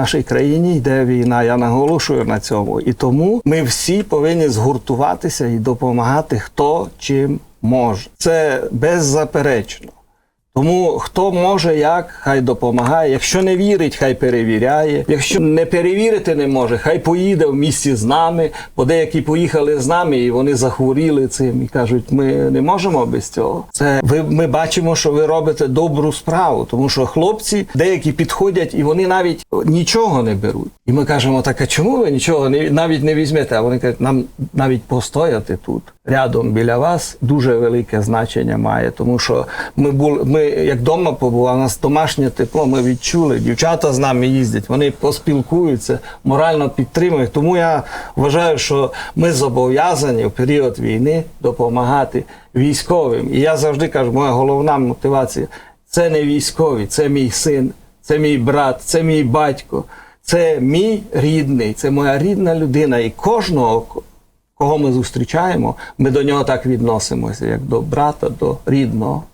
нашій країні йде війна. Я наголошую на цьому. І тому ми всі повинні згуртуватися і допомагати хто чим може. Це беззаперечно. Тому хто може як, хай допомагає. Якщо не вірить, хай перевіряє. Якщо не перевірити не може, хай поїде в місті з нами. Бо деякі поїхали з нами і вони захворіли цим і кажуть, ми не можемо без цього. Це ви ми бачимо, що ви робите добру справу, тому що хлопці деякі підходять і вони навіть нічого не беруть. І ми кажемо, так а чому ви нічого не навіть не візьмете? А вони кажуть, нам навіть постояти тут рядом біля вас дуже велике значення має, тому що ми були, ми як вдома побували, у нас домашнє тепло, ми відчули. Дівчата з нами їздять, вони поспілкуються, морально підтримують. Тому я вважаю, що ми зобов'язані в період війни допомагати військовим. І я завжди кажу, моя головна мотивація це не військові, це мій син, це мій брат, це мій батько. Це мій рідний, це моя рідна людина, і кожного, кого ми зустрічаємо, ми до нього так відносимося, як до брата, до рідного.